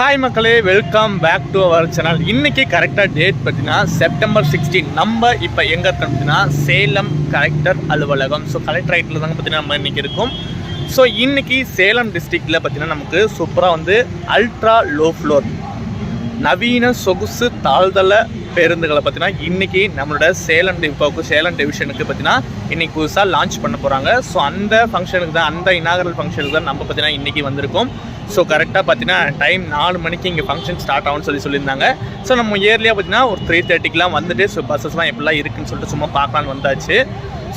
Hi மக்களே welcome back to our channel இன்றைக்கி கரெக்டாக டேட் பார்த்தீங்கன்னா செப்டம்பர் சிக்ஸ்டீன் நம்ம இப்போ எங்கே இருக்கோம் பார்த்தீங்கன்னா சேலம் கலெக்டர் அலுவலகம். ஸோ கலெக்டர் ஐட்டில் தாங்க பார்த்தீங்கன்னா நம்ம இன்றைக்கி இருக்கும். ஸோ இன்றைக்கி சேலம் டிஸ்ட்ரிக்டில் பார்த்தீங்கன்னா நமக்கு சூப்பராக வந்து அல்ட்ரா லோ ஃப்ளோர் நவீன சொகுசு தாழ்தள பேருந்துகளை பார்த்தீங்கன்னா இன்றைக்கி நம்மளோட சேலம் டிப்போக்கு சேலம் டிவிஷனுக்கு பார்த்தீங்கன்னா இன்றைக்கி புதுசாக லான்ச் பண்ண போகிறாங்க ஸோ அந்த ஃபங்க்ஷனுக்கு தான் அந்த இனாகரல் ஃபங்க்ஷனுக்கு தான் நம்ம பார்த்தீங்கன்னா இன்றைக்கி வந்திருக்கோம். ஸோ கரெக்டாக பார்த்தீங்கன்னா டைம் நாலு மணிக்கு இங்கே ஃபங்க்ஷன் ஸ்டார்ட் ஆகும்னு சொல்லி சொல்லியிருந்தாங்க. ஸோ நம்ம இயர்லியாக பார்த்தீங்கன்னா ஒரு த்ரீ தேர்ட்டிக்கெலாம் வந்துட்டு ஸோ பஸ்ஸஸ்லாம் எப்படிலாம் இருக்குன்னு சொல்லிட்டு சும்மா பார்க்கலான்னு வந்தாச்சு.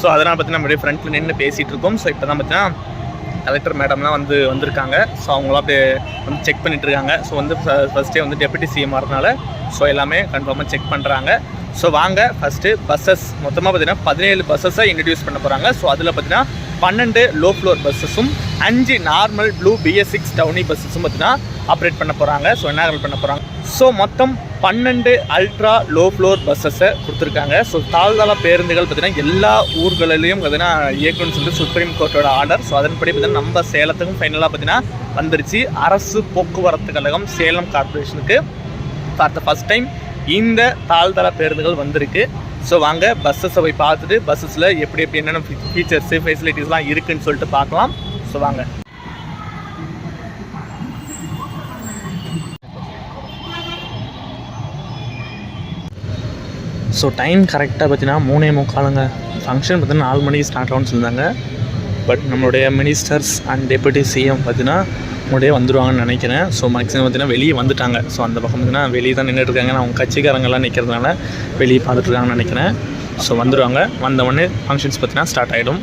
ஸோ அதனால் பார்த்தீங்கன்னா நம்முடைய ஃப்ரண்ட்டில் நின்று பேசிகிட்டு இருக்கோம். ஸோ இப்போ தான் பார்த்தீங்கன்னா கலெக்டர் மேடம்லாம் வந்து வந்திருக்காங்க. ஸோ அவங்களாம் அப்படியே வந்து செக் பண்ணிட்டு இருக்காங்க ஸோ வந்து ஃபஸ்ட்டே வந்து டெபுட்டி சிஎம் வரதுனால ஸோ எல்லாமே கன்ஃபார்மாக செக் பண்ணுறாங்க ஸோ வாங்க ஃபஸ்ட்டு பஸ்ஸஸ் மொத்தமாக பார்த்தீங்கன்னா பதினேழு பஸ்ஸஸை இன்ட்ரடியூஸ் பண்ண போகிறாங்க ஸோ அதில் பார்த்தீங்கன்னா பன்னெண்டு லோ ஃப்ளோர் பஸ்ஸஸும் அஞ்சு நார்மல் ப்ளூ பிஎஸ் சிக்ஸ் டவுனி பஸ்ஸஸும் பார்த்தீங்கன்னா ஆப்ரேட் பண்ண போகிறாங்க ஸோ என்ன பண்ண போகிறாங்க ஸோ மொத்தம் பன்னெண்டு அல்ட்ரா லோ ஃப்ளோர் பஸ்ஸஸை கொடுத்துருக்காங்க. ஸோ தாழ்தள பேருந்துகள் பார்த்தீங்கன்னா எல்லா ஊர்களிலையும் பார்த்தீங்கன்னா இயக்கணும்னு சொல்லிட்டு சுப்ரீம் கோர்ட்டோட ஆர்டர் ஸோ அதன்படி பார்த்தீங்கன்னா நம்ம சேலத்துக்கும் ஃபைனலாக பார்த்தீங்கன்னா வந்துருச்சு. அரசு போக்குவரத்து கழகம் சேலம் கார்பரேஷனுக்கு ஃபார் த ஃபஸ்ட் டைம் இந்த தாழ்தள பேருந்துகள் வந்திருக்கு. ஸோ வாங்க பஸ்ஸஸை போய் பார்த்துட்டு பஸ்ஸஸில் எப்படி எப்படி என்னென்ன ஃபீச்சர்ஸு ஃபெசிலிட்டிஸ்லாம் இருக்குதுன்னு சொல்லிட்டு பார்க்கலாம். ஸோ வாங்க. ஸோ டைம் கரெக்டாக பார்த்தீங்கன்னா மூணே முக்காலுங்க. ஃபங்க்ஷன் பார்த்தீங்கன்னா நாலு மணிக்கு ஸ்டார்ட் ஆகும்னு சொல்லியிருந்தாங்க. பட் நம்மளுடைய மினிஸ்டர்ஸ் அண்ட் டெபுட்டி சிஎம் பார்த்தீங்கன்னா முன்னாடியே வந்துடுவாங்கன்னு நினைக்கிறேன். ஸோ மேக்ஸிமம் பார்த்தீங்கன்னா வெளியே வந்துட்டாங்க. ஸோ அந்த பக்கம் பார்த்தீங்கன்னா வெளியே தான் நின்றுட்டு இருக்காங்க. அவங்க கட்சிக்காரங்கெல்லாம் நிற்கிறதுனால வெளியே பார்த்துட்ருக்காங்கன்னு நினைக்கிறேன். ஸோ வந்துடுவாங்க வந்தவொடனே ஃபங்க்ஷன்ஸ் பார்த்தீங்கன்னா ஸ்டார்ட் ஆகிடும்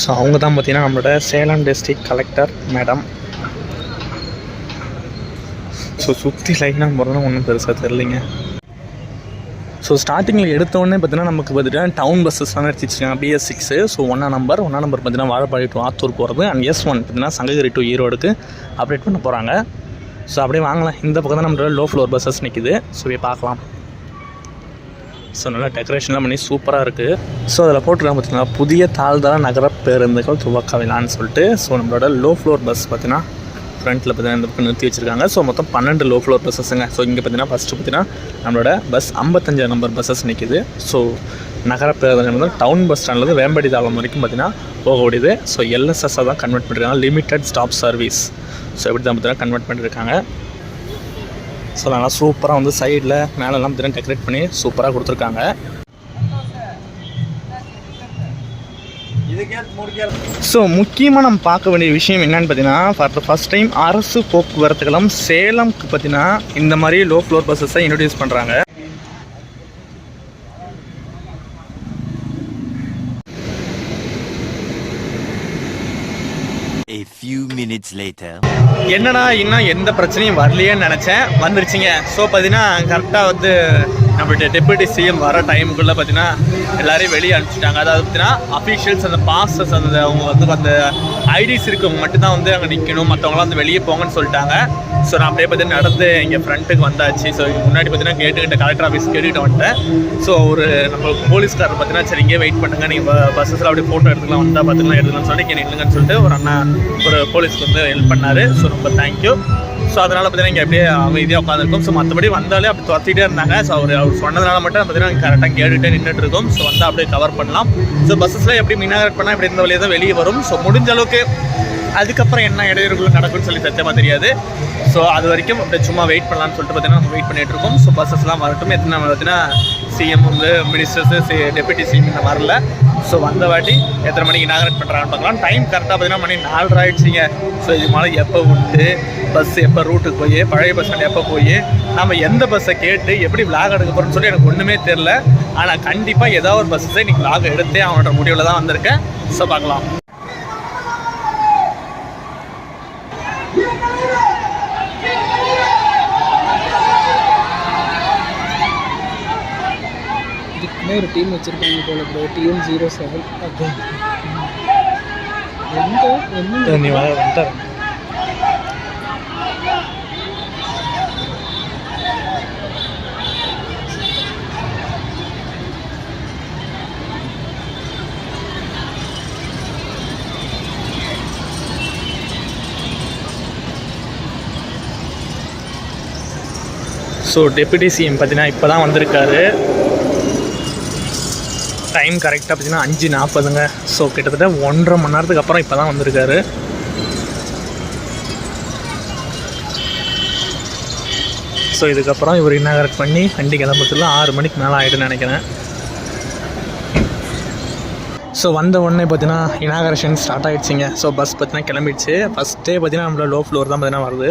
ஸோ அவங்க தான் பார்த்தீங்கன்னா நம்மளோட Salem district collector madam so சுற்றி லைனாக போகிறதுலாம் ஒன்றும் பெருசாக தெரிலிங்க ஸோ ஸ்டார்டிங்கில் எடுத்தோடனே பார்த்தீங்கன்னா நமக்கு பார்த்தீங்கன்னா டவுன் பஸ்ஸஸ்லாம் எடுத்துச்சுங்க. பிஎஸ் சிக்ஸு ஸோ ஒன்றா நம்பர் ஒன்றா நம்பர் பார்த்தீங்கன்னா வாழப்பாடி டு ஆத்தூர் போகிறது அண்ட் எஸ் ஒன் பார்த்தீங்கன்னா சங்ககிரி டு ஈரோடுக்கு அப்டேட் பண்ண போகிறாங்க ஸோ அப்படியே வாங்கலாம். இந்த பக்கம் தான் நம்மளோட லோ ஃப்ளோர் பஸ்ஸஸ் நிற்கிது ஸோ போய் பார்க்கலாம். ஸோ நல்லா டெக்கரேஷன்லாம் பண்ணி சூப்பராக இருக்குது ஸோ அதில் போட்டுக்கலாம் பார்த்தீங்கன்னா புதிய தாழ்தார நகர பேருந்துகள் துவக்கவிலான்னு சொல்லிட்டு ஸோ நம்மளோட லோ ஃப்ளோர் பஸ் பார்த்தீங்கன்னா ஃப்ரண்ட்டில் பார்த்தீங்கன்னா இந்த பக்கம் நிறுத்தி வச்சிருக்காங்க. ஸோ மொத்தம் பன்னெண்டு லோ ஃப்ளோர் பஸ்ஸஸுங்க ஸோ இங்கே பார்த்தீங்கன்னா ஃபஸ்ட்டு பார்த்தீங்கன்னா நம்மளோட பஸ் ஐம்பத்தஞ்சு நம்பர் பஸ்ஸஸ் நிற்கிது ஸோ நகர பேருந்து வந்து டவுன் பஸ் ஸ்டாண்ட்லேருந்து வேம்படி தாளம் வரைக்கும் பார்த்தீங்கன்னா போகக்கூடியது ஸோ எல்எஸ்எஸ்ஸாக தான் கன்வெர்ட் பண்ணிருக்காங்க. லிமிட்டட் ஸ்டாப் சர்வீஸ் ஸோ எப்படி தான் பார்த்தீங்கன்னா கன்வெர்ட் பண்ணியிருக்காங்க ஸோ நல்லா சூப்பராக வந்து சைடில் மேலெல்லாம் பார்த்தீங்கன்னா டெக்கரேட் பண்ணி சூப்பராக கொடுத்துருக்காங்க. ஸோ முக்கியமாக நம்ம பார்க்க வேண்டிய விஷயம் என்னன்னு பார்த்தீங்கன்னா ஃபார் த ஃபஸ்ட் டைம் அரசு போக்குவரத்து கழகம் சேலம்க்கு பார்த்தீங்கன்னா இந்த மாதிரி லோ ஃப்ளோர் பஸ்ஸஸை இன்ட்ரடியூஸ் பண்ணுறாங்க A few minutes later. என்னடா இன்னும் எந்த பிரச்சனையும் வரலையேன்னு நினச்சேன். வந்துருச்சுங்க. ஸோ பார்த்தீங்கன்னா கரெக்டாக வந்து நம்மளுடைய டெபுட்டி சிஎம் வர டைமுக்குள்ளே பார்த்தீங்கன்னா எல்லாரையும் வெளியே அனுப்பிச்சிட்டாங்க. அதாவது பார்த்தீங்கன்னா அஃபீஷியல்ஸ் அந்த பாஸ்டர்ஸ் அந்த அவங்க வந்து அந்த ஐடிஸ் இருக்கவங்க மட்டும்தான் வந்து அங்கே நிற்கணும் மற்றவங்களாம் வந்து வெளியே போங்கன்னு சொல்லிட்டாங்க. ஸோ நான் அப்படியே பார்த்தீங்கன்னா நடந்து இங்கே ஃப்ரண்ட்டுக்கு வந்தாச்சு. ஸோ முன்னாடி பார்த்தீங்கன்னா கேட்டுக்கிட்ட கலெக்டர் ஆஃபீஸ் கேட்டுக்கிட்ட வந்துட்டேன். ஸோ ஒரு நம்ம போலீஸ்காரர் பார்த்தீங்கன்னா சரி இங்கே வெயிட் பண்ணுங்க. நீங்கள் பஸ்ஸஸில் அப்படியே ஃபோட்டோ எடுத்துக்கலாம். வந்தால் பார்த்துக்கலாம் எடுத்துக்கலாம்னு சொல்லி இங்கே நில்லுங்கன்னு சொல்லிட்டு ஒரு அண்ணா ஒரு போலீஸ்க்கு வந்து ஹெல்ப் பண்ணார். ஸோ ரொம்ப தேங்க்யூ ஸோ அதனால் பார்த்தீங்கன்னா இங்கே அப்படியே அமைதியாக உட்காந்துருக்கும் ஸோ மற்றபடி வந்தாலே அப்படி துரத்திட்டே இருந்தாங்க. ஸோ அவர் அவர் சொன்னதுனால மட்டும் பார்த்தீங்கன்னா கரெக்டாக கேட்டுகிட்டே நின்றுட்டு இருக்கும். ஸோ வந்தால் அப்படியே கவர் பண்ணலாம். ஸோ பஸ்ஸஸில் எப்படி மினாகட் பண்ணால் இப்படி இந்த வழியாக தான் வெளியே வரும். ஸோ முடிஞ்ச அளவுக்கு அதுக்கப்புறம் என்ன இடையூறுகள் நடக்கும்னு சொல்லி சத்தியமாக தெரியாது. ஸோ அது வரைக்கும் அப்படியே சும்மா வெயிட் பண்ணலாம்னு சொல்லிட்டு பார்த்தீங்கன்னா நம்ம வெயிட் பண்ணிகிட்டு இருக்கோம். ஸோ பஸ்ஸஸ்லாம் வரட்டும். எத்தனை பார்த்தீங்கன்னா சிஎம் வந்து மினிஸ்டர்ஸு டெபுட்டி சிஎம் இந்த வரல. ஸோ வந்த வாட்டி எத்தனை மணிக்கு இனாகரேட் பண்ணுறாங்கன்னு பார்க்கலாம். டைம் கரெக்டாக பார்த்தீங்கன்னா மணி நாலரை ஆயிடுச்சிங்க. ஸோ இது மாதிரி எப்போ உண்டு? பஸ் எப்போ ரூட்டுக்கு போய் பழைய பஸ் ஸ்டாண்ட் எப்போ போய்? நம்ம எந்த பஸ்ஸை கேட்டு எப்படி விளாக் எடுக்க போகிறோம்னு சொல்லி எனக்கு ஒன்றுமே தெரில ஆனால் கண்டிப்பாக ஏதாவது ஒரு பஸ்ஸை இன்றைக்கி விளாக் எடுத்தே அவனோட முடிவில் தான் வந்திருக்கேன். ஸோ பார்க்கலாம். இன்னும் ஒரு டீம் வச்சுருக்காங்க போல ப்ரோ டிஎம் ஜீரோ செவன் அதான் எந்த என்ன ஸோ டெப்புட்டி சிஎம் பார்த்தீங்கன்னா இப்போ தான் வந்திருக்காரு. டைம் கரெக்டாக பார்த்தீங்கன்னா அஞ்சு நாற்பதுங்க. ஸோ கிட்டத்தட்ட ஒன்றரை மணி நேரத்துக்கு அப்புறம் இப்போ தான் வந்திருக்காரு. ஸோ இதுக்கப்புறம் இவர் இன்னாகரேட் பண்ணி வண்டி கிளம்புறதுல ஆறு மணிக்கு மேலே ஆகிடுன்னு நினைக்கிறேன். ஸோ வந்த உடனே பார்த்தீங்கன்னா இனாகரேஷன் ஸ்டார்ட் ஆகிடுச்சிங்க ஸோ பஸ் பார்த்தீங்கன்னா கிளம்பிடுச்சு. ஃபஸ்ட்டே பார்த்தீங்கன்னா நம்மளோட லோ ஃப்ளோர் தான் பார்த்தீங்கன்னா வருது.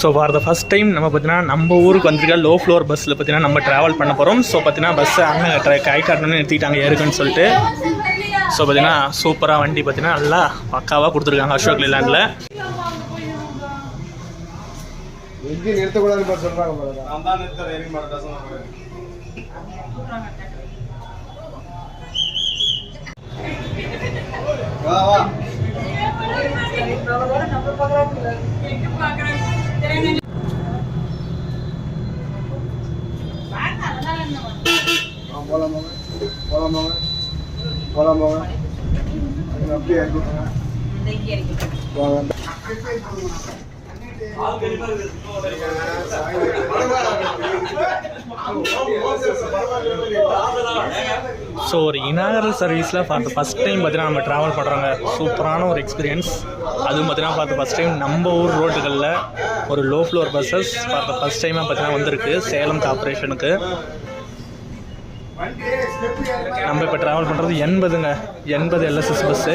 So for the first time நம்ம பார்த்தீங்கன்னா நம்ம ஊருக்கு வந்திருக்க லோ ஃப்ளோர் பஸ்ஸில் பார்த்தீங்கன்னா நம்ம ட்ராவல் பண்ண போகிறோம் ஸோ பார்த்தீங்கன்னா பஸ்ஸை அண்ணன் ட்ரை கை காட்டணும்னு நிறுத்திட்டாங்க ஏறுக்குன்னு சொல்லிட்டு. ஸோ பார்த்தீங்கன்னா சூப்பராக வண்டி பார்த்தீங்கன்னா நல்லா பக்காவாக கொடுத்துருக்காங்க அசோக் லேண்டில் நிறுத்தக்கூடாதுன்னு. நான் தான் மாட்டேன், சொல்றாங்க. வா, வா. ஆ, போலாம் போங்க. போலாம் போங்க. போலாம் போங்க. அது அப்படியே. வாங்க. ஸோ ஒரு இனாகரல் சர்வீஸில் பார்த்து ஃபஸ்ட் டைம் பார்த்தீங்கன்னா நம்ம ட்ராவல் பண்ணுறாங்க சூப்பரான ஒரு எக்ஸ்பீரியன்ஸ் அதுவும் பார்த்தீங்கன்னா பார்த்து ஃபஸ்ட் டைம் நம்ம ஊர் ரோட்டுகளில் ஒரு லோ ஃப்ளோர் பஸ்ஸஸ் பார்த்து ஃபஸ்ட் டைமாக பார்த்தீங்கன்னா வந்திருக்கு. சேலம் கார்பரேஷனுக்கு நம்ம இப்போ ட்ராவல் பண்ணுறது எண்பதுங்க. எண்பது LSS bus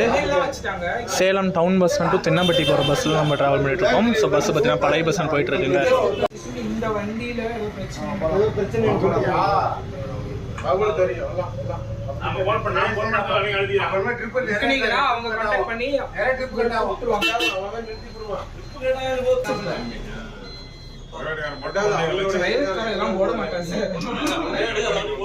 Salem town bus to Thennampatti போகிற பஸ்ஸில் நம்ம ட்ராவல் பண்ணிட்டு இருக்கோம் ஸோ பஸ் பார்த்தீங்கன்னா பழைய பஸ் போயிட்டு இருக்குங்க இந்த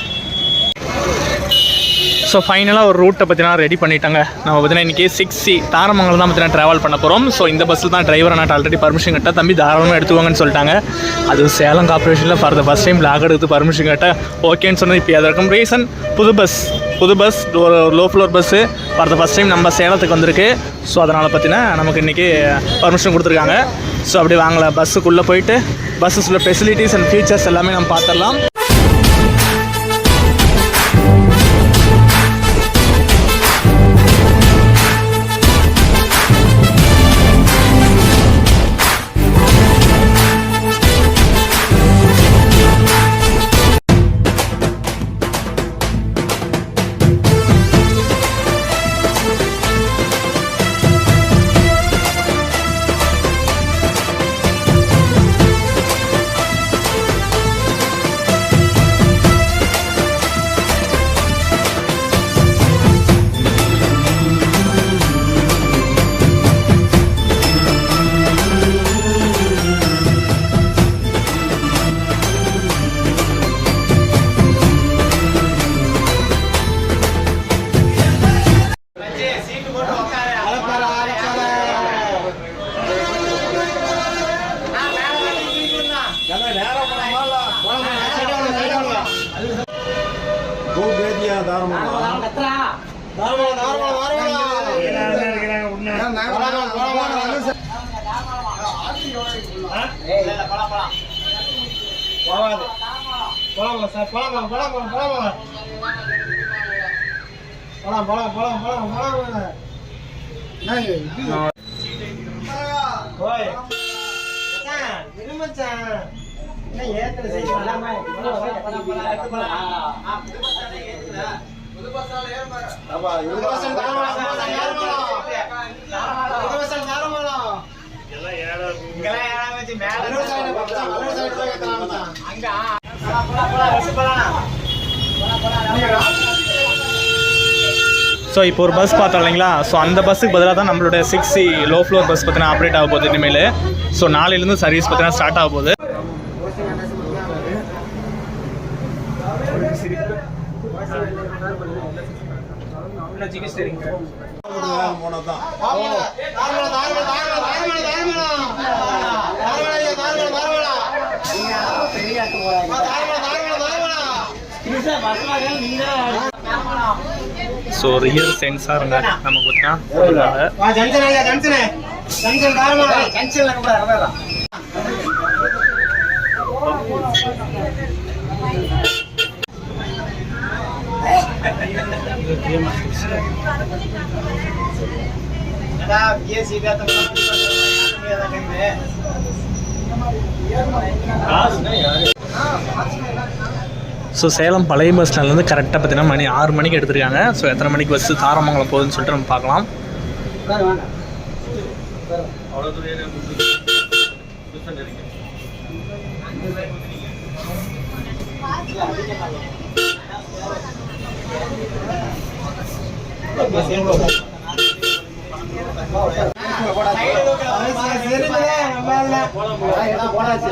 ஸோ ஃபைனலாக ஒரு ரூட்டை பற்றினா ரெடி பண்ணிட்டாங்க. நம்ம பார்த்தீங்கன்னா இன்றைக்கி சிக்ஸ் சி தாரமங்கலம் தான் பார்த்தீங்கன்னா ட்ராவல் பண்ண போகிறோம் ஸோ இந்த பஸ்ஸில் தான் டிரைவர் நான் ஆல்ரெடி பர்மிஷன் கேட்டால் தம்பி தாராளமாக எடுத்துவாங்கன்னு சொல்லிட்டாங்க. அது சேலம் கார்பரேஷனில் ஃபார் த ஃபஸ்ட் டைம் லாக் எடுத்து பர்மிஷன் கேட்டால் ஓகேன்னு சொன்னது. இப்போ அதற்கும் ரீசன் புது பஸ் புது பஸ் ஒரு low floor bus for the first time நம்ம சேலத்துக்கு வந்திருக்கு. ஸோ அதனால் பார்த்தீங்கன்னா நமக்கு இன்றைக்கி பர்மிஷன் கொடுத்துருக்காங்க. ஸோ அப்படி வாங்கலாம். பஸ்ஸுக்குள்ளே போயிட்டு பஸ்ஸஸில் ஃபெசிலிட்டிஸ் அண்ட் ஃபீச்சர்ஸ் எல்லாமே நம்ம பார்த்துடலாம் பூபேதியா தாரமா தாரமா தாரமா என்ன ஏத்துல செய்யலாம் ஸோ இப்போ ஒரு பஸ் பார்த்தோம் இல்லைங்களா? ஸோ அந்த பஸ்ஸுக்கு பதிலாக தான் நம்மளோட six C low floor bus பார்த்தீங்கன்னா ஆப்ரேட் ஆக போகுது இனிமேல். ஸோ நாளையிலேருந்து சர்வீஸ் பார்த்தீங்கன்னா ஸ்டார்ட் ஆக போகுது. ஸோ ரியல் சென்சாருங்க நமக்கு பார்த்தீங்கன்னா போட்டுருக்காங்க ஸோ சேலம் பழைய பஸ் ஸ்டாண்ட்லேருந்து கரெக்டாக பார்த்தீங்கன்னா மணி ஆறு மணிக்கு எடுத்திருக்காங்க. ஸோ எத்தனை மணிக்கு பஸ்ஸு தாரமங்கலம் போகுதுன்னு சொல்லிட்டு நம்ம பார்க்கலாம். சும்மா வரானா வாங்க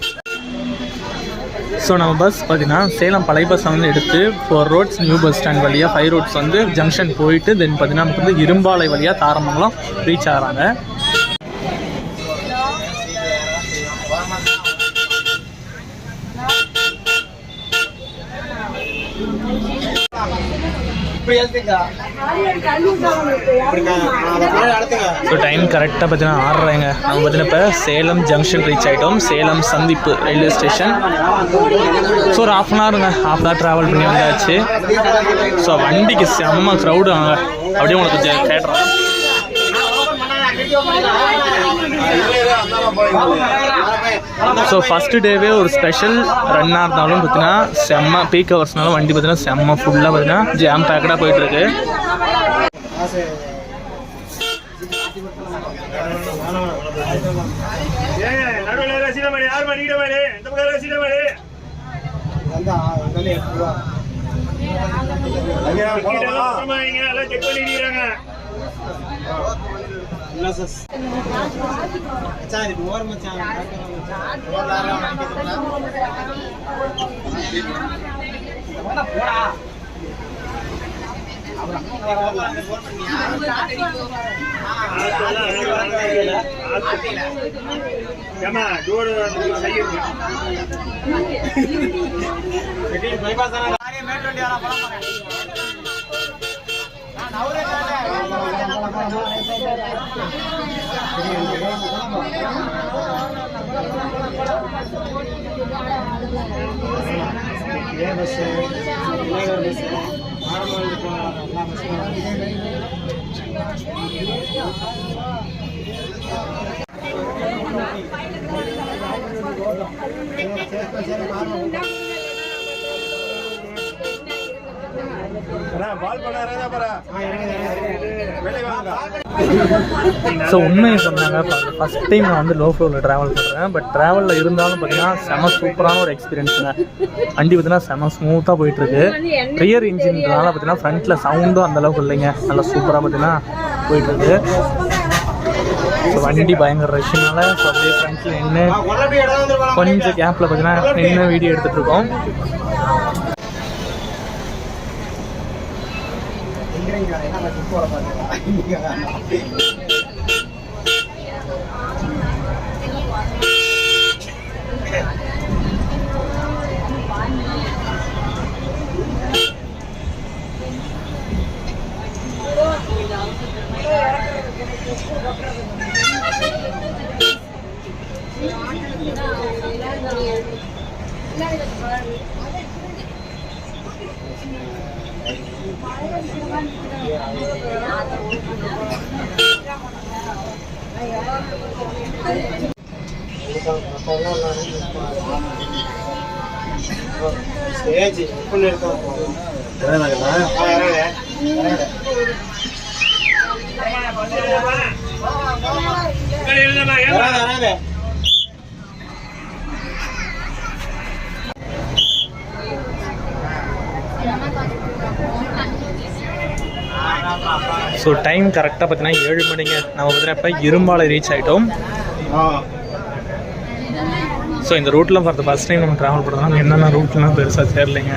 ஸோ நம்ம பஸ் பார்த்தீங்கன்னா சேலம் பழைய பஸ் வந்து எடுத்து four roads new bus stand வழியாக ஃபைவ் ரோட்ஸ் வந்து ஜங்ஷன் போயிட்டு தென் பார்த்தீங்கன்னா நமக்கு வந்து இரும்பாலை வழியாக தாரமங்கலம் ரீச் ஆகிறாங்க. ஸோ டைம் கரெக்டாக பார்த்தீங்கன்னா ஆடுறாங்க நம்ம பார்த்தீங்கன்னா இப்போ சேலம் ஜங்ஷன் ரீச் ஆகிட்டோம் சேலம் சந்திப்பு ரயில்வே ஸ்டேஷன் ஸோ ஒரு ஆஃப் அன் ஹவருங்க ஹாஃப் ஹவர் ட்ராவல் பண்ணி வந்தாச்சு. ஸோ வண்டிக்கு செம்ம க்ரௌடு அங்கே அப்படியே உங்களுக்கு கேட்டுறோம் ஸோ ஃபஸ்ட்டு டேவே ஒரு ஸ்பெஷல் ரன்னாக இருந்தாலும் பார்த்தீங்கன்னா செம்ம பீக் ஹவர்ஸ்னாலும் வண்டி பார்த்தீங்கன்னா செம்ம ஃபுல்லாக பார்த்தீங்கன்னா ஜாம் பேக்கடாக போயிட்டுருக்கு. ப்ளஸஸ் மச்சான் இது ஓர் மச்சான் போடா ஏமா டோடு செய்யுங்க பைபாஸ் ஆனா மேல் ஏ பஸ்ஸு விநாயகர் பஸ்ஸு ஆரம்பம் எல்லா வாங்க. ஸோ உண்மையை சொன்னாங்க. ஃபஸ்ட் டைம் நான் வந்து லோ ஃப்ளோவில் ட்ராவல் பண்ணுறேன் பட் ட்ராவலில் இருந்தாலும் பார்த்தீங்கன்னா செம சூப்பரான ஒரு எக்ஸ்பீரியன்ஸுங்க வண்டி பார்த்தீங்கன்னா செம ஸ்மூத்தாக போயிட்டுருக்கு ரியர் இன்ஜின்னால பார்த்தீங்கன்னா ஃப்ரண்ட்டில் சவுண்டும் அந்த அளவுக்கு இல்லைங்க. நல்லா சூப்பராக பார்த்தீங்கன்னா போயிட்டுருக்கு ஸோ வண்டி பயங்கர ரஷ்னால ஸோ அப்படியே ஃப்ரண்ட்டில் நின்று கொஞ்சம் கேப்பில் பார்த்தீங்கன்னா நின்று வீடியோ எடுத்துகிட்டு இருக்கோம் ஸ்டேஜ் எப்படி இருக்கோம் முன்னாடி எழுந்தம்மா, ஸோ டைம் கரெக்டாக பார்த்தீங்கன்னா ஏழு மணிங்க. நம்ம பார்த்தீங்கன்னா இப்போ இரும்பாலை ரீச் ஆகிட்டோம் ஸோ இந்த ரூட்டில் ஃபார் ஃபஸ்ட் டைம் நம்ம ட்ராவல் பண்ணுறோம். என்னென்ன ரூட்லாம் பெருசாக தெரியலைங்க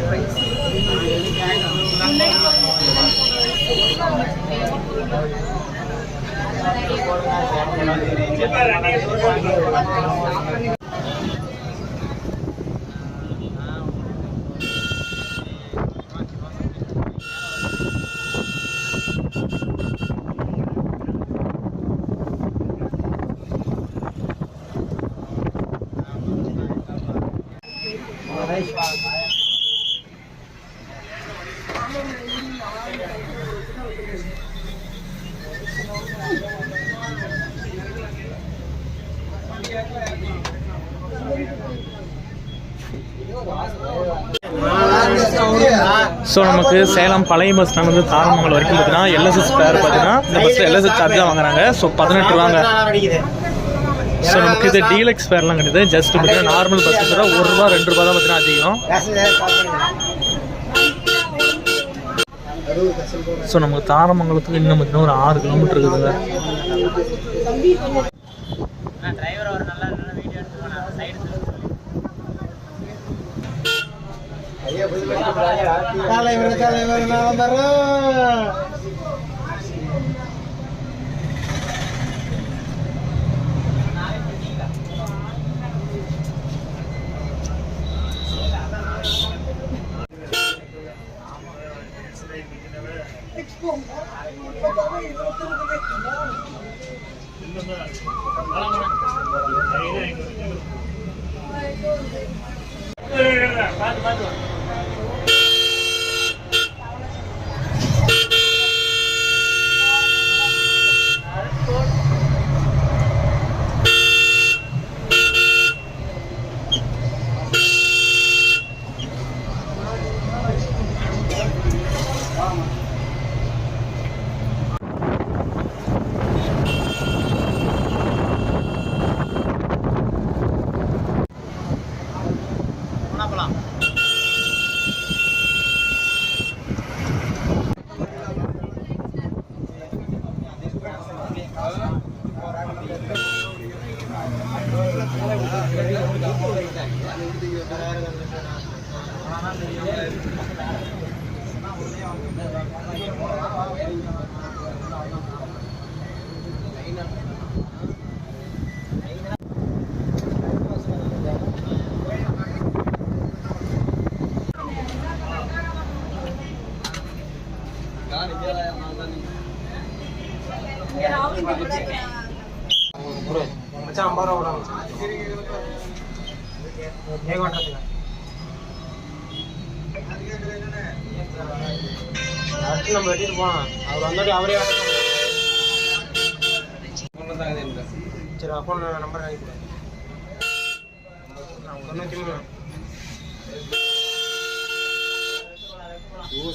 ஸோ நமக்கு சேலம் பழைய பஸ் ஸ்டாண்ட் வந்து தாரமங்கலம் வரைக்கும் பார்த்தீங்கன்னா எல்எஸ்எஸ் ஃபேர் பார்த்தீங்கன்னா இந்த பஸ்ஸில் எல்எஸ்எஸ் சார்ஜ் தான் வாங்குறாங்க. ஸோ பதினெட்டு ரூபாங்க. ஸோ நமக்கு இது டீலக்ஸ் ஃபேர்லாம் கிடையாது. ஜஸ்ட் பார்த்தீங்கன்னா நார்மல் பஸ் கூட ஒரு ரூபா ரெண்டு ரூபா தான் பார்த்தீங்கன்னா அதிகம். ஸோ நமக்கு தாரமங்கலத்துக்கு இன்னும் பார்த்தீங்கன்னா ஒரு ஆறு கிலோமீட்டர் இருக்குதுங்க. தலைவர் தலைவர் நான் வந்துடுறேன்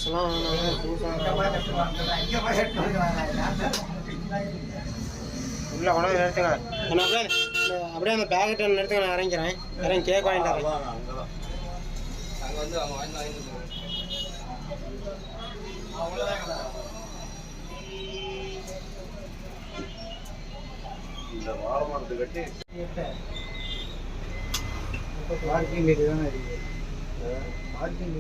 ஜூஸ்லாம் வாங்கினாங்க உள்ள கொண்டு நிறுத்துங்க. நான் அப்படியே அப்படியே அந்த பேக்கெட்டை நிறுத்துங்க நான் இறங்கிறேன் இறங்கி கேக் வாங்கிட்டு வரேன். பார்க்கிங் வீடு தானே இருக்கு. பார்க்கிங்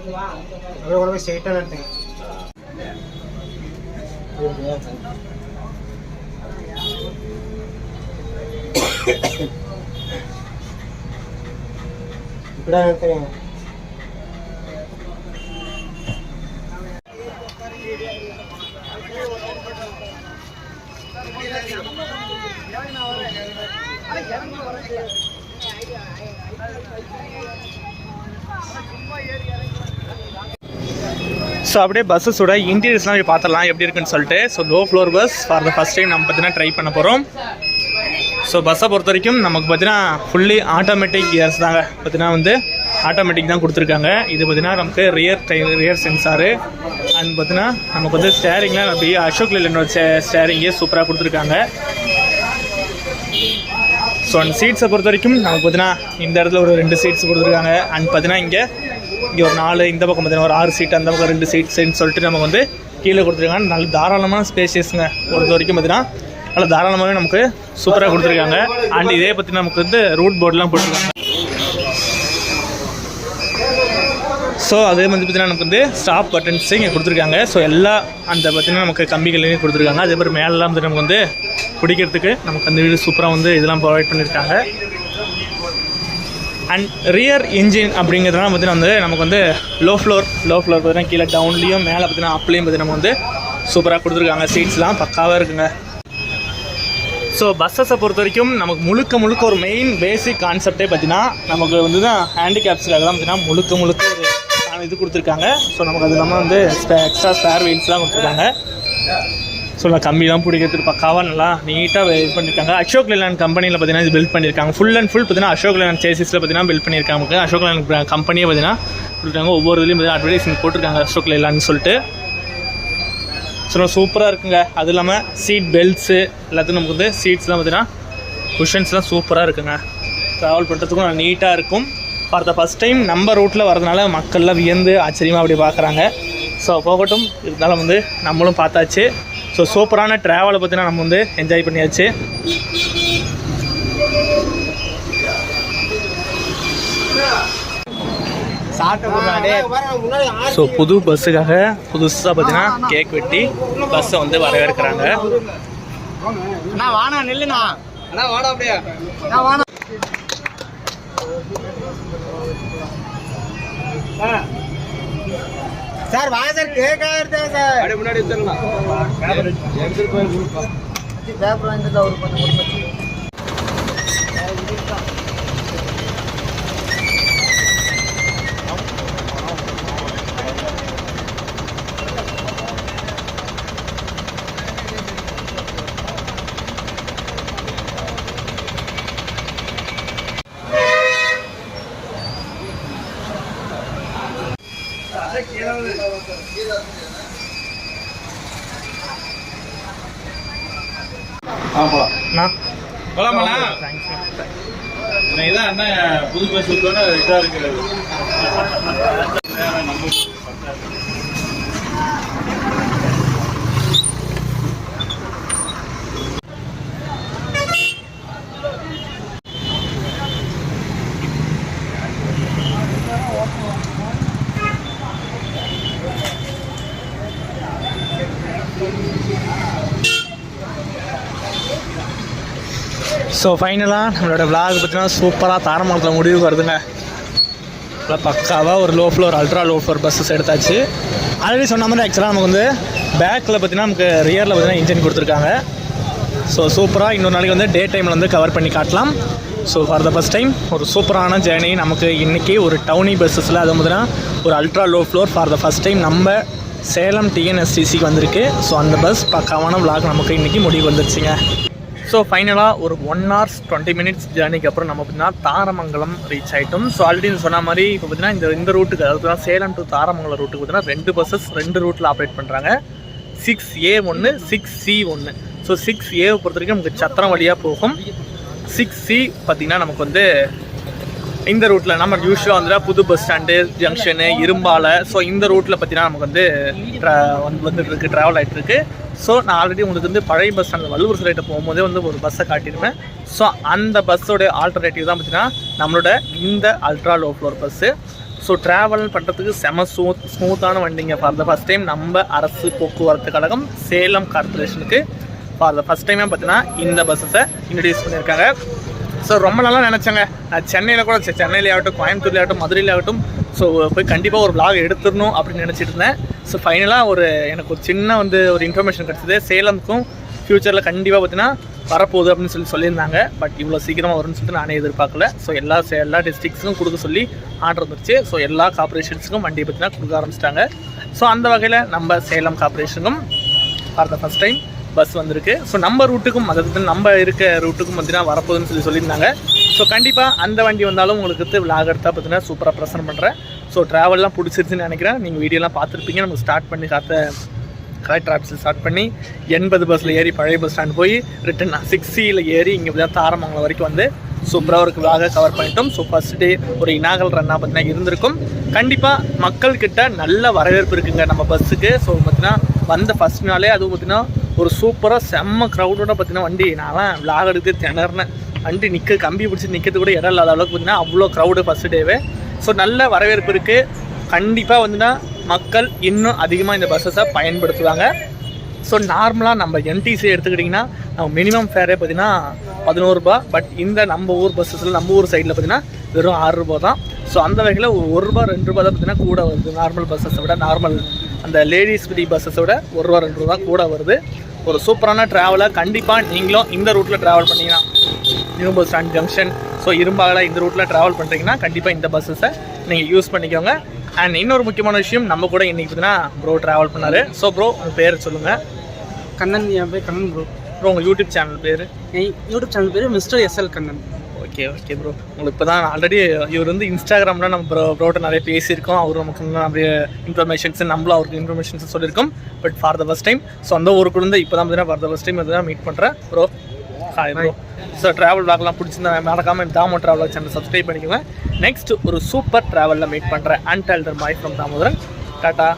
வீட்டில் இருக்கு அப்படியே கொண்டு போய் ஸ்ட்ரைட்டாக நிறுத்துங்க இப்படி நிறுத்துங்க ஸோ அப்படியே பஸ்ஸஸோட இன்டீரியர்ஸ்லாம் போய் பார்த்துடலாம். எப்படி இருக்குன்னு சொல்லிட்டு. So low floor bus for the first time நம்ம பார்த்தீங்கன்னா ட்ரை பண்ண போகிறோம் ஸோ பஸ்ஸை பொறுத்த வரைக்கும் நமக்கு பார்த்தீங்கன்னா ஃபுல்லி ஆட்டோமேட்டிக் கியர்ஸ் தாங்க. பார்த்தீங்கன்னா வந்து ஆட்டோமேட்டிக் தான் கொடுத்துருக்காங்க. இது பார்த்தீங்கன்னா நமக்கு rear tyre rear sensor and பார்த்தீங்கன்னா நமக்கு வந்து ஸ்டேரிங்லாம் அப்படியே அசோக் லேலனோட ஸ்டேரிங்கே சூப்பராக கொடுத்துருக்காங்க. ஸோ அந்த சீட்ஸை பொறுத்த வரைக்கும் நமக்கு பார்த்தீங்கன்னா இந்த இடத்துல ஒரு ரெண்டு சீட்ஸ் கொடுத்துருக்காங்க. அண்ட் பார்த்தீங்கன்னா இங்கே இங்கே ஒரு நாலு இந்த பக்கம் பார்த்தீங்கன்னா ஒரு ஆறு சீட் அந்த பக்கம் ரெண்டு சீட்ஸ்ன்னு சொல்லிட்டு நமக்கு வந்து கீழே கொடுத்துருக்காங்க. நல்ல தாராளமான ஸ்பேசியஸ்ங்க பொறுத்த வரைக்கும் பார்த்தீங்கன்னா நல்ல தாராளமாகவே நமக்கு சூப்பராக கொடுத்துருக்காங்க. அண்ட் இதே பற்றி நமக்கு வந்து ரூட் போர்டெலாம் போட்டிருக்காங்க. ஸோ அதே வந்து பார்த்தீங்கன்னா நமக்கு வந்து ஸ்டாப் பட்டன்ஸ் இங்கே கொடுத்துருக்காங்க. ஸோ எல்லா அந்த பார்த்திங்கன்னா நமக்கு கம்பிகளையும் கொடுத்துருக்காங்க. அதே மாதிரி மேலெல்லாம் வந்து நமக்கு வந்து பிடிக்கிறதுக்கு நமக்கு அந்த வீடு சூப்பராக வந்து இதெல்லாம் ப்ரொவைட் பண்ணியிருக்காங்க அண்ட் ரியர் இன்ஜின் அப்படிங்கிறதுலாம் பார்த்தீங்கன்னா வந்து நமக்கு வந்து லோ ஃப்ளோர் லோ ஃப்ளோர் பார்த்தீங்கன்னா கீழே டவுன்லேயும் மேலே பார்த்தீங்கன்னா அப்லேயும் பார்த்தீங்கன்னா வந்து சூப்பராக கொடுத்துருக்காங்க. சீட்ஸ்லாம் பக்காவாக இருக்குங்க. ஸோ பஸ்ஸஸை பொறுத்த வரைக்கும் நமக்கு முழுக்க முழுக்க ஒரு மெயின் பேசிக் கான்செப்டே பார்த்தீங்கன்னா நமக்கு வந்து தான் ஹேண்டிகேப்ஸுக்காக தான் பார்த்தீங்கன்னா முழுக்க முழுக்க ஒரு இது கொடுத்துருக்காங்க. ஸோ நமக்கு அது இல்லாமல் வந்து எக்ஸ்ட்ரா ஸ்பேர் வீல்ஸ்லாம் கொடுத்துருக்காங்க. ஸோ நான் கம்பிலாம் பிடிக்கிறதுக்கு பக்காவாக நல்லா நீட்டாக இது பண்ணியிருக்காங்க அசோக் லேலாண்ட் கம்பெனியில் பார்த்தீங்கன்னா இது பில்ட் பண்ணியிருக்காங்க ஃபுல் அண்ட் ஃபுல் பார்த்தீங்கன்னா அசோக் லேலாண்ட் சேசிஸில் பார்த்தீங்கன்னா பில்ட் பண்ணியிருக்காங்க அசோக் லேலாண்ட் கம்பெனியை பார்த்தீங்கன்னா கொடுத்துருக்காங்க ஒவ்வொரு இதுலையும் பார்த்தீங்கன்னா அட்வர்டைஸ்மெண்ட் போட்டிருக்காங்க அசோக் லேலான்னு சொல்லிட்டு. ஸோ சூப்பராக இருக்குங்க. அது இல்லாமல் சீட் பெல்ட்ஸு எல்லாத்துக்கும் நமக்கு வந்து சீட்ஸ்லாம் பார்த்தீங்கன்னா குஷன்ஸ்லாம் சூப்பராக இருக்குங்க. ட்ராவல் பண்ணுறதுக்கும் நல்லா நீட்டாக இருக்கும். ஃபார் த ஃபஸ்ட் டைம் நம்ம ரூட்டில் வரதுனால மக்கள்லாம் வியந்து ஆச்சரியமாக அப்படி பார்க்குறாங்க ஸோ போகட்டும். இருந்தாலும் வந்து நம்மளும் பார்த்தாச்சு. ஸோ சூப்பரான ட்ராவலை பற்றினா நம்ம வந்து என்ஜாய் பண்ணியாச்சு. ஸோ புது பஸ்ஸுக்காக புதுசாக பார்த்தீங்கன்னா கேக் வெட்டி பஸ்ஸை வந்து வரவேற்கிறாங்க. அண்ணா வாணா நில்லுண்ணா. அண்ணா வாடா அப்படியே. அண்ணா வாணா சார் வாங்க சார் கேக் ஆயிருந்தா சார். முன்னாடி பேப்பர் வாங்கிட்டு அவர் கொஞ்சம் நான் போலாமாண்ணா இதான் அண்ணன் புது பஸ் விட்டோன்னு இருக்கிறது ஸோ ஃபைனலாக நம்மளோட விளாக் பார்த்தீங்கன்னா சூப்பராக தாரமங்கலத்தில் முடிவுக்கு வருதுங்க. நல்லா பக்காவாக ஒரு low floor ultra low floor buses எடுத்தாச்சு. ஆல்ரெடி சொன்ன மாதிரி ஆக்சுவலாக நமக்கு வந்து பேக்கில் பார்த்தீங்கன்னா நமக்கு ரியரில் பார்த்தீங்கன்னா இன்ஜின் கொடுத்துருக்காங்க. ஸோ சூப்பராக இன்னொரு நாளைக்கு வந்து டே டைமில் வந்து கவர் பண்ணி காட்டலாம். So for the first time ஒரு சூப்பரான ஜேர்னி நமக்கு இன்றைக்கி ஒரு டவுனி பஸ்ஸஸில் அது பார்த்தீங்கன்னா ஒரு ultra low floor for the first time நம்ம சேலம் டிஎன்எஸ்டிசிக்கு வந்திருக்கு. ஸோ அந்த பஸ் பக்காவான விளாக் நமக்கு இன்றைக்கி முடிவு வந்துருச்சுங்க. ஸோ ஃபைனலாக ஒரு ஒன் ஹவர்ஸ் டுவெண்ட்டி மினிட்ஸ் ஜேர்னிக்கு அப்புறம் நம்ம பார்த்தீங்கன்னா தாரமங்கலம் ரீச் ஆகிட்டோம் ஸோ ஆல்ரெடி சொன்ன மாதிரி இப்போ பார்த்தீங்கன்னா இந்த இந்த ரூட்டுக்கு அதாவது பார்த்தீங்கன்னா சேலம் டு தாரமங்கலம் ரூட்டுக்கு பார்த்தீங்கன்னா ரெண்டு பஸ்ஸஸ் ரெண்டு ரூட்டில் ஆப்ரேட் பண்ணுறாங்க சிக்ஸ் ஏ ஒன்று சிக்ஸ் சி ஒன்று ஸோ சிக்ஸ் ஏவை பொறுத்த வரைக்கும் நமக்கு சத்திரம் வழியாக போகும். சிக்ஸ் சி பார்த்திங்கன்னா நமக்கு வந்து இந்த ரூட்டில் நம்ம யூஸ்வலாக வந்து புது bus stand junction Irumbalai. So இந்த ரூட்டில் பார்த்தீங்கன்னா நமக்கு வந்து ட்ரா வந்து வந்துட்டு இருக்கு ட்ராவல் ஆகிட்டு இருக்குது ஸோ நான் ஆல்ரெடி உங்களுக்கு வந்து பழைய பஸ் ஸ்டாண்ட் வள்ளுவர் சிலைட்ட போகும்போதே வந்து ஒரு பஸ்ஸை காட்டியிருப்பேன். ஸோ அந்த பஸ்ஸோட ஆல்டர்னேட்டிவ் தான் பார்த்தீங்கன்னா நம்மளோட இந்த ultra low floor bus so travel பண்ணுறதுக்கு செம ஸ்மூத் ஸ்மூத்தான வண்டிங்க ஃபார் த ஃபஸ்ட் டைம் நம்ம அரசு போக்குவரத்து கழகம் சேலம் கார்பரேஷனுக்கு ஃபார் த ஃபஸ்ட் டைமே பார்த்தீங்கன்னா இந்த பஸ்ஸை இன்ட்ரடியூஸ் பண்ணியிருக்காங்க. ஸோ ரொம்ப நல்லா நினச்சேங்க. நான் சென்னையில் கூட சென்னையில் சென்னையில ஆகட்டும் கோயம்புத்தூர்ல ஆகட்டும் மதுரையில் ஆகட்டும் ஸோ போய் கண்டிப்பாக ஒரு விளாக் எடுத்துடணும் அப்படின்னு நினச்சிட்டு இருந்தேன். ஸோ ஃபைனலாக ஒரு எனக்கு ஒரு சின்ன வந்து ஒரு இன்ஃபர்மேஷன் கிடச்சிது. சேலமுக்கும் ஃப்யூச்சரில் கண்டிப்பாக பார்த்தீங்கன்னா வரப்போகுது அப்படின்னு சொல்லி சொல்லியிருந்தாங்க. பட் இவ்வளோ சீக்கிரமாக வரும்னு சொல்லிட்டு நானே எதிர்பார்க்கல. ஸோ எல்லா எல்லா டிஸ்ட்ரிக்ஸுக்கும் கொடுக்க சொல்லி ஆர்டர் வந்துருச்சு. ஸோ எல்லா கார்பரேஷன்ஸுக்கும் வண்டியை பார்த்தீங்கன்னா கொடுக்க ஆரம்பிச்சிட்டாங்க. ஸோ அந்த வகையில் நம்ம Salem கார்பரேஷனுக்கும் for the first time bus வந்திருக்கு. ஸோ நம்ம ரூட்டுக்கும் அதாவது நம்ம இருக்க ரூட்டுக்கும் பார்த்தீங்கன்னா வரப்போகுதுன்னு சொல்லி சொல்லியிருந்தாங்க. ஸோ கண்டிப்பாக அந்த வண்டி வந்தாலும் உங்களுக்கு வந்து எடுத்தால் பார்த்தீங்கன்னா சூப்பராக ப்ரெசென்ட் பண்ணுறேன் ஸோ ட்ராவல்லாம் பிடிச்சிருச்சுன்னு நினைக்கிறேன். நீங்கள் வீடியோலாம் பார்த்துருப்பீங்க. நம்ம ஸ்டார்ட் பண்ணி காத்த கலெக்டர் ஆஃபீஸில் ஸ்டார்ட் பண்ணி எண்பது பஸ்ஸில் ஏறி பழைய பஸ் ஸ்டாண்ட் போய் ரிட்டன் சிக்ஸியில் ஏறி இங்கே தான் தாரமங்கலம் வரைக்கும் வந்து சூப்பராக ஒரு விழாக கவர் பண்ணிட்டோம். ஸோ ஃபஸ்ட் டே ஒரு இனாகல் ரன்னாக பார்த்தீங்கன்னா இருந்திருக்கும். கண்டிப்பாக மக்கள்கிட்ட நல்ல வரவேற்பு இருக்குங்க நம்ம பஸ்ஸுக்கு ஸோ பார்த்தீங்கன்னா வந்த ஃபஸ்ட் நாளே அதுவும் பார்த்தீங்கன்னா ஒரு சூப்பராக செம்ம க்ரௌடோட பார்த்தீங்கன்னா வண்டி நான்லாம் விளாக் எடுத்து திணறினேன். வண்டி நிற்க கம்பி பிடிச்சி நிற்கிறது கூட இடம் இல்லாத அளவுக்கு பார்த்தீங்கன்னா அவ்வளோ க்ரௌடு ஃபஸ்ட் டேவே ஸோ நல்ல வரவேற்பு இருக்குது கண்டிப்பாக வந்துன்னா மக்கள் இன்னும் அதிகமாக இந்த பஸ்ஸஸை பயன்படுத்துவாங்க. ஸோ நார்மலாக நம்ம என்டிசி எடுத்துக்கிட்டிங்கன்னா நம்ம மினிமம் ஃபேரே பார்த்தீங்கன்னா பதினோருபா பட் இந்த நம்ம ஊர் பஸ்ஸஸில் நம்ம ஊர் சைடில் பார்த்தீங்கன்னா வெறும் ஆறு ரூபா தான். ஸோ அந்த வகையில் ஒரு ரூபா ரெண்டு ரூபா தான் பார்த்தீங்கன்னா கூட வருது. நார்மல் பஸ்ஸஸை விட நார்மல் அந்த லேடிஸ் ஃப்ரீ பஸ்ஸஸை விட ஒரு ரூபா ரெண்டு ரூபா கூட வருது. ஒரு சூப்பரான ட்ராவலை கண்டிப்பாக நீங்களும் இந்த ரூட்டில் ட்ராவல் பண்ணிங்கன்னா new bus stand junction so இரும்பாகல இந்த ரூட்டில் ட்ராவல் பண்ணுறீங்கன்னா கண்டிப்பாக இந்த பஸ்ஸஸை நீங்கள் யூஸ் பண்ணிக்கோங்க. அண்ட் இன்னொரு முக்கியமான விஷயம் நம்ம கூட இன்றைக்கி பார்த்தீங்கன்னா ப்ரோ ட்ராவல் பண்ணார். ஸோ ப்ரோ உங்கள் பேர் சொல்லுங்கள் கண்ணன் என் பேர் கண்ணன் ப்ரோ ப்ரோ உங்கள் யூடியூப் சேனல் பேர்? யூடியூப் சேனல் பேர் mister SL Kannan. Okay okay bro உங்களுக்கு இப்போ தான் ஆல்ரெடி இவர் வந்து இன்ஸ்டாகிராமில் நம்ம ப்ரோ ப்ரோட்ட நிறைய பேசியிருக்கோம். அவர் நமக்கு நிறைய இன்ஃபர்மேஷன்ஸ் நம்மளும் அவருக்கு இன்ஃபர்மேஷன்ஸ் சொல்லியிருக்கோம். But for the first time so அந்த ஊருக்கு இருந்து இப்போ தான் பார்த்தீங்கன்னா ஃபார் த ஃபஸ்ட் டைம் தான் மீட் பண்ணுறேன் bro hi bro so travel vlogலாம் பிடிச்சிருந்தா மறக்காமல் தாமோ ட்ராவல் சேனல் சப்ஸ்கிரைப் பண்ணிக்கோங்க. நெக்ஸ்ட் ஒரு சூப்பர் ட்ராவலில் மீட் பண்ணுறேன் அண்ட் டெல்டர் மாய் ஃப்ரம் தாமோதரன் டாட்டா